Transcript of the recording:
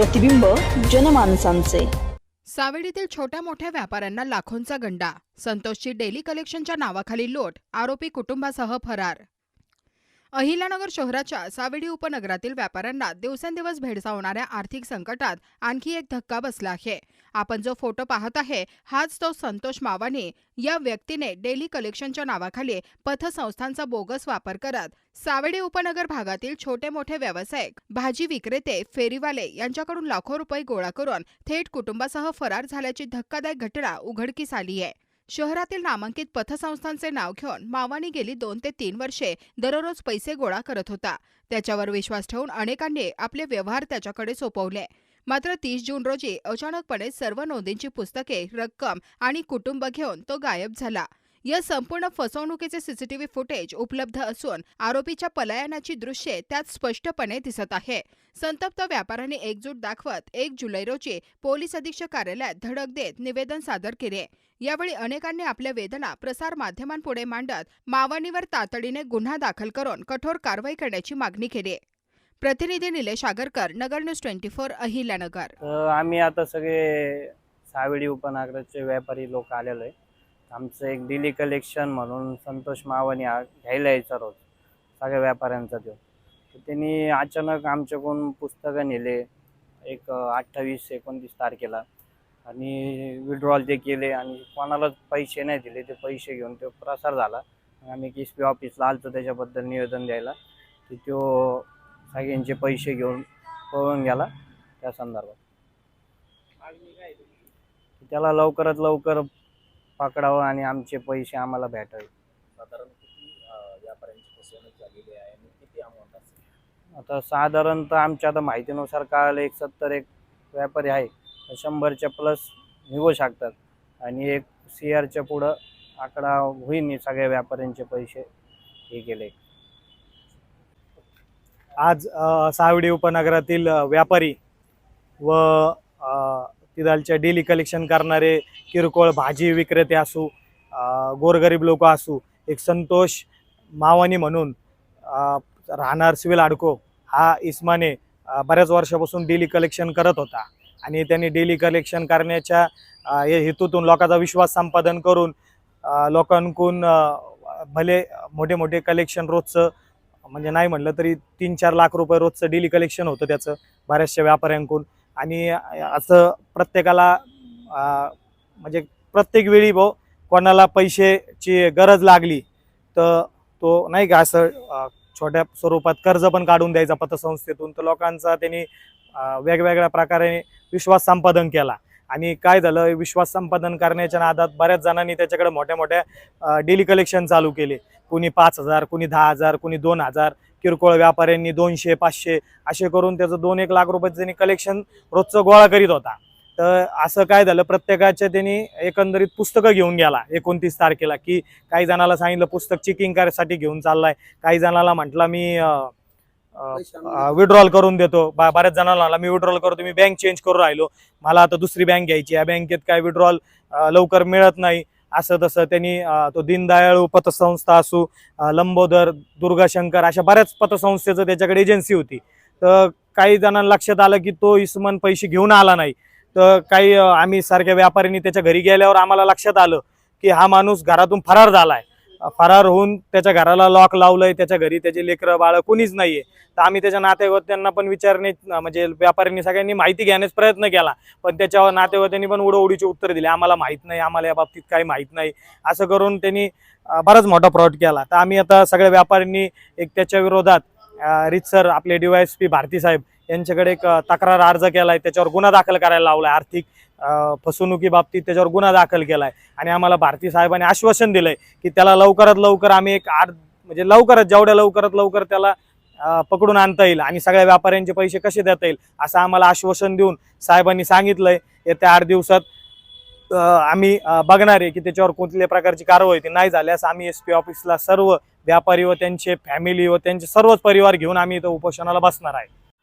प्रतिबिंब जनमानसांचे. सावेडीतील छोट्या मोठ्या व्यापाऱ्यांना लाखोंचा गंडा. संतोषची डेली कलेक्शनच्या नावाखाली लोट आरोपी कुटुंबासह फरार. अहिल्यानगर शहराच्या सावेडी उपनगरातील व्यापाऱ्यांना दिवसेंदिवस भेडसावणाऱ्या आर्थिक संकटात आणखी एक धक्का बसला आहे. आपण जो फोटो पाहत आहे हाच तो संतोष मावाने या व्यक्तीने डेली कलेक्शनच्या नावाखाली पथसंस्थांचा बोगस वापर करत सावेडी उपनगर भागातील छोटे मोठे व्यावसायिक भाजी विक्रेते फेरीवाले यांच्याकडून लाखो रुपये गोळा करून थेट कुटुंबासह फरार झाल्याची धक्कादायक घटना उघडकीस आली आहे. शहरातील नामांकित पथसंस्थांचे नाव घेऊन मावानी गेली दोन ते तीन वर्षे दररोज पैसे गोळा करत होता. त्याच्यावर विश्वास ठेवून अनेकांनी आपले व्यवहार त्याच्याकडे सोपवले. मात्र तीस जून रोजी अचानकपणे सर्व नोंदींची पुस्तके रक्कम आणि कुटुंब घेऊन तो गायब झाला. या संपूर्ण फसवणुकीचे सीसीटीव्ही फुटेज उपलब्ध असून आरोपीच्या पलायनाची दृश्ये त्यात स्पष्टपणे दिसत आहे. संतप्त व्यापाऱ्यांनी एकजूट दाखवत एक जुलै रोजी पोलीस अधीक्षक कार्यालयात धडक देत निवेदन सादर केले. यावेळी अनेकांनी आपल्या वेदना प्रसार माध्यमांपुढे मांडत मावणीवर तातडीने गुन्हा दाखल करून कठोर कारवाई करण्याची मागणी केली. प्रतिनिधी Nilesh Agarkar Nagar news twenty four Ahilyanagar. आम्ही आता सगळे सावेडी उपनगराचे व्यापारी लोक आलेलो आहे. आमचं एक डेली कलेक्शन म्हणून संतोष मावानी हा घ्यायला यायचा रोज. सगळ्या व्यापाऱ्यांचा तो तर त्यांनी अचानक आमच्याकडून पुस्तकं नेले. एक अठ्ठावीस एकोणतीस तारखेला. आणि विड्रॉल ते केले आणि कोणालाच पैसे नाही दिले ते पैसे घेऊन तो प्रसार झाला. आम्ही एस पी ऑफिसला आलतो त्याच्याबद्दल निवेदन द्यायला. की तो सगळ्यांचे पैसे घेऊन पळून गेला त्या संदर्भात. त्याला लवकरात लवकर पकडावं आणि आमचे पैसे आम्हाला भेटावे. साधारण किती अं, व्यापाऱ्यांची फसवणूक झालेली आहे आणि किती अमाऊंट असेल आता साधारणतः आमच्या आता माहितीनुसार कळालं एक सत्तर एक व्यापारी आहे. तर शंभरच्या प्लस निघू शकतात. आणि एक सी आरच्या पुढं आकडा होईन सगळ्या व्यापाऱ्यांचे पैसे. हे केले. आज अ, सावडी उपनगरातील अ, व्यापारी व तिथालच्या डेली कलेक्शन करणारे किरकोळ भाजी विक्रेते असू गोरगरीब लोक असू एक संतोष मावानी म्हणून राहणार सिविल अडको हा इस्माने बऱ्याच वर्षापासून डेली कलेक्शन करत होता. आणि त्यांनी डेली कलेक्शन करण्याच्या हेतूतून लोकांचा विश्वास संपादन करून लोकांकून भले मोठे मोठे कलेक्शन रोजचं म्हणजे नाही म्हणलं तरी तीन चार लाख रुपये रोजचं डेली कलेक्शन होतं त्याचं बऱ्याचशा व्यापाऱ्यांकडून. आणि असं प्रत्येकाला म्हणजे प्रत्येक वेळी भाऊ कोणाला पैशाची गरज लागली तर तो नाही का असं छोट्या स्वरूपात कर्ज पण काढून द्यायचा पतसंस्थेतून. तर लोकांचा त्यांनी वेगवेगळ्या प्रकारे विश्वास संपादन केला. आणि काय झालं विश्वास संपादन करण्याच्या नादात बऱ्याच जणांनी त्याच्याकडे मोठ्या मोठ्या डेली कलेक्शन चालू केले. कुणी पाच हजार कुणी दहा हजार कुणी दोन हजार. किरकोळ व्यापाऱ्यांनी दोनशे पाचशे असे करून त्याचं दोन एक लाख रुपयाचं त्यांनी कलेक्शन रोजचं गोळा करीत होता. तर असं काय झालं प्रत्येकाच्या त्यांनी एकंदरीत पुस्तकं घेऊन गेला एकोणतीस तारखेला की काही जणाला सांगितलं पुस्तक चेकिंग करायसाठी घेऊन चाललाय. काही जणाला म्हटलं मी विड्रॉल करून देतो. बऱ्याच जणांना मी विड्रॉल करतो मी बँक चेंज करून राहिलो. मला आता दुसरी बँक घ्यायची या बँकेत काय विड्रॉल लवकर मिळत नाही. असं तसं त्यांनी तो दीनदयाळ पतसंस्था असू लंबोदर दुर्गाशंकर अशा बऱ्याच पतसंस्थेचं त्याच्याकडे एजन्सी होती. तर काही जणांना लक्षात आलं की तो इसमन पैसे घेऊन आला नाही. तर काही आम्ही सारख्या व्यापाऱ्यांनी त्याच्या घरी गेल्यावर आम्हाला लक्षात आलं की हा माणूस घरातून फरार झालाय. अं, फरार होऊन त्याच्या घराला लॉक लावलंय त्याच्या घरी त्याचे लेकरं बाळं कोणीच नाहीये. तर आम्ही त्याच्या नातेवाईकांना पण विचारणे म्हणजे व्यापाऱ्यांनी सगळ्यांनी माहिती घेण्याचा प्रयत्न केला. पण त्याच्यावर नातेवाईकांनी पण उडवडीचे उत्तर दिले. आम्हाला माहीत नाही आम्हाला या बाबतीत काही माहीत नाही. असं करून त्यांनी बराच मोठा फ्रॉड केला. तर आम्ही आता सगळ्या व्यापाऱ्यांनी एक त्याच्या विरोधात रितसर आपले डीवायएसपी भारती साहेब यांच्याकडे एक तक्रार अर्ज केलाय. त्याच्यावर गुन्हा दाखल करायला लावलाय आर्थिक. फसवणुकी बाबतीत त्याच्यावर गुन्हा दाखल केलाय. आणि आम्हाला भारती साहेबांनी आश्वासन दिलंय की त्याला लवकरात लवकर आम्ही एक आठ म्हणजे लवकरात जेवढ्या लवकरात लवकर त्याला पकडून आणता येईल आणि सगळ्या व्यापाऱ्यांचे पैसे कसे देता येईल असं आम्हाला आश्वासन देऊन साहेबांनी सांगितलंय. येत्या आठ दिवसात आम्ही बघणार आहे की त्याच्यावर कोणत्या प्रकारची कारवाई ती नाही झाल्यास आम्ही एस पी ऑफिसला सर्व व्यापारी व त्यांचे फॅमिली व त्यांचे सर्वच परिवार घेऊन आम्ही इथं उपोषणाला बसणार आहे.